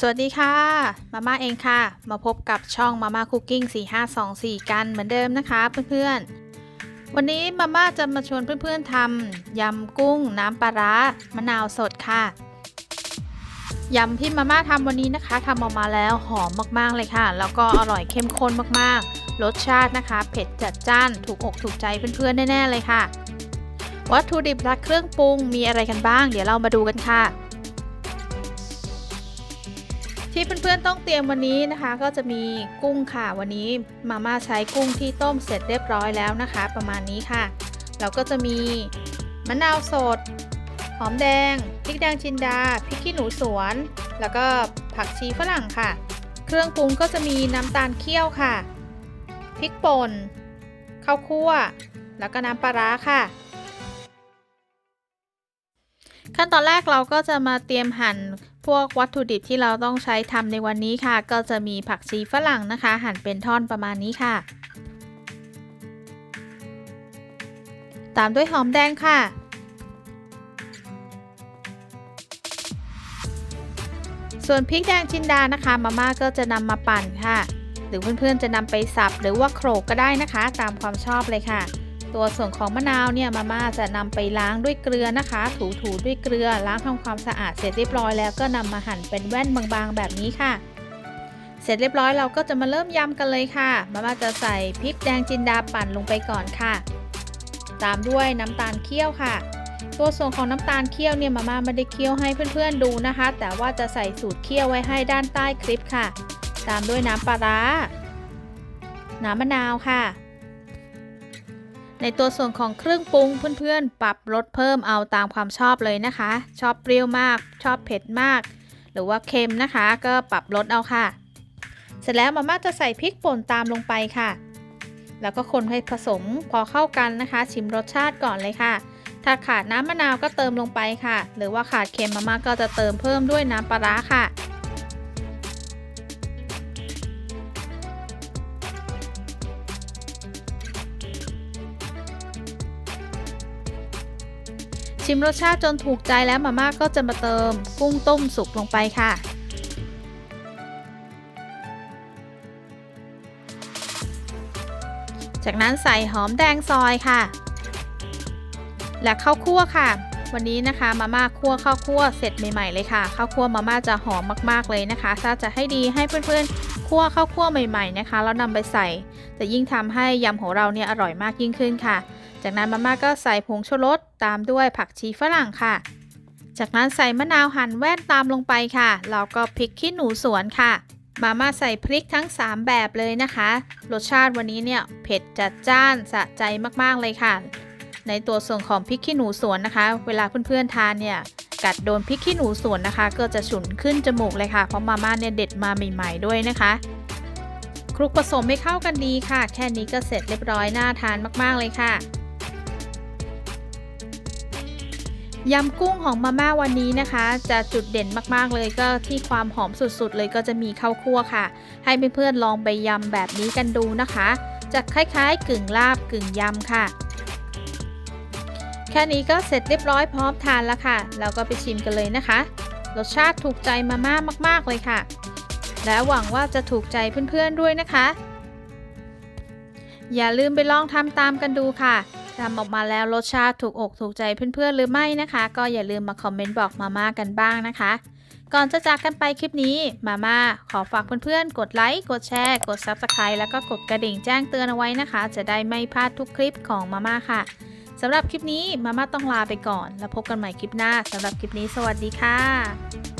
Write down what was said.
สวัสดีค่ะมาม่าเองค่ะ มาพบกับช่องมาม่าคุกกิ้ง4524 กันเหมือนเดิมนะคะเพื่อนๆ วันนี้มาม่าจะมาชวนเพื่อนๆทำยำกุ้งน้ำปลาร้ามะนาวสดค่ะยำที่มาม่าทำวันนี้นะคะทำออกมาแล้วหอมมากๆเลยค่ะ แล้วก็อร่อยเข้มข้นมากๆ รสชาตินะคะ เผ็ดจัดจ้านถูกอกถูกใจเพื่อนๆแน่ๆเลยค่ะ วัตถุดิบและเครื่องปรุงมีอะไรกันบ้าง เดี๋ยวเรามาดูกันค่ะ ที่เพื่อนๆต้องเตรียมวันนี้นะคะ ก็จะมีกุ้งค่ะ วันนี้มาม่าใช้กุ้งที่ต้มเสร็จเรียบร้อยแล้วนะคะ ประมาณนี้ค่ะเราก็จะมีมะนาวสด หอมแดงพริกแดงจินดาพริกขี้หนูสวน แล้วก็ผักชีฝรั่งค่ะ เครื่องปรุงก็จะมีน้ำตาลเคี่ยวค่ะพริกป่นข้าวคั่ว แล้วก็น้ำปลาร้าค่ะ ขั้นตอนแรกเราก็จะมาเตรียมหั่น พวกวัตถุดิบที่เราต้องใช้ทำในวันนี้ค่ะ ก็จะมีผักชีฝรั่งนะคะ หั่นเป็นท่อนประมาณนี้ค่ะ ตามด้วยหอมแดงค่ะ ส่วนพริกแดงจินดานะคะมาม่าก็จะนำมาปั่นค่ะ หรือเพื่อนๆจะนำไปสับหรือว่าโขลกก็ได้นะคะ ตามความชอบเลยค่ะ ตัวส่วนของมะนาวเนี่ยมาม่าจะนำไปล้างด้วยเกลือนะคะ ถูๆด้วยเกลือล้างทำความสะอาดเสร็จเรียบร้อยแล้วก็นำมาหั่นเป็นแว่นบางๆ แบบนี้ค่ะ เสร็จเรียบร้อยเราก็จะมาเริ่มยำกันเลยค่ะ มาม่าจะใส่พริกแดงจินดาปั่นลงไปก่อนค่ะ ตามด้วยน้ำตาลเคี่ยวค่ะ ตัวส่วนของน้ำตาลเคี่ยวเนี่ยมาม่าไม่ได้เคี่ยวให้เพื่อนๆดูนะคะ แต่ว่าจะใส่สูตรเคี่ยวไว้ให้ด้านใต้คลิปค่ะ ตามด้วยน้ำปลาร้าน้ำมะนาวค่ะ ในตัวส่วนของเครื่องปรุงเพื่อนๆ ปรับรสเพิ่มเอาตามความชอบเลยนะคะ ชอบเปรี้ยวมาก ชอบเผ็ดมาก หรือว่าเค็มนะคะ ก็ปรับรสเอาค่ะ เสร็จแล้วมาม่าจะใส่พริกป่นตามลงไปค่ะ แล้วก็คนให้ผสมพอเข้ากันนะคะ ชิมรสชาติก่อนเลยค่ะ ถ้าขาดน้ำมะนาวก็เติมลงไปค่ะ หรือว่าขาดเค็มมาม่าก็จะเติมเพิ่มด้วยน้ำปลาร้าค่ะ ชิมรสชาติจนถูกใจแล้วมาม่าก็จะมาเติม กุ้งต้มสุกลงไปค่ะ จากนั้นใส่หอมแดงซอยค่ะ และข้าวคั่วค่ะ วันนี้นะคะมาม่าคั่วข้าวคั่วเสร็จใหม่ๆเลยค่ะข้าวคั่วมาม่าจะหอมมากๆเลยนะคะ ถ้าจะให้ดีให้เพื่อนๆคั่วข้าวคั่วใหม่ ๆนะคะ แล้วนำไปใส่ จะยิ่งทำให้ยำของเราเนี่ยอร่อยมากยิ่งขึ้นค่ะ จากนั้นมาม่าก็ใส่ผงชูรสตามด้วยผักชีฝรั่งค่ะ จากนั้นใส่มะนาวหั่นแว่นตามลงไปค่ะ แล้วก็พริกขี้หนูสวนค่ะ มาม่าใส่พริกทั้ง 3 แบบเลยนะคะ รสชาติวันนี้เนี่ยเผ็ดจัดจ้านสะใจมากๆเลยค่ะ ในตัวส่วนของพริกขี้หนูสวนนะคะ เวลาเพื่อนๆทานเนี่ยกัดโดนพริกขี้หนูสวนนะคะ ก็จะฉุนขึ้นจมูกเลยค่ะเพราะมาม่าเนี่ยเด็ดมาใหม่ ๆด้วยนะคะคลุกผสมให้เข้ากันดีค่ะ แค่นี้ก็เสร็จเรียบร้อยน่าทานมากๆเลยค่ะ ยำกุ้งของมาม่าวันนี้นะคะ จะจุดเด่นมากๆเลยก็ที่ความหอมสุดๆ เลยก็จะมีข้าวคั่วค่ะ ให้เพื่อนๆลองไปยำแบบนี้กันดูนะคะ จะคล้ายๆ กึ่งลาบกึ่งยำค่ะ แค่นี้ก็เสร็จเรียบร้อยพร้อมทานแล้วค่ะ เราก็ไปชิมกันเลยนะคะ รสชาติถูกใจมาม่ามากๆเลยค่ะ และหวังว่าจะถูกใจเพื่อนๆด้วยนะคะ อย่าลืมไปลองทำตามกันดูค่ะ ทำออกมาแล้วรสชาติถูกอกถูกใจเพื่อนๆหรือไม่นะคะ ก็อย่าลืมมาคอมเมนต์บอกมาม่ากันบ้างนะคะ ก่อนจะจากกันไปคลิปนี้มาม่าขอฝากเพื่อนๆ กดไลค์กดแชร์ กด Subscribe แล้วก็กดกระดิ่งแจ้งเตือนเอาไว้นะคะ จะได้ไม่พลาดทุกคลิปของมาม่าค่ะสำหรับคลิปนี้มาม่าต้องลาไปก่อน แล้วพบกันใหม่คลิปหน้าสำหรับคลิปนี้สวัสดีค่ะ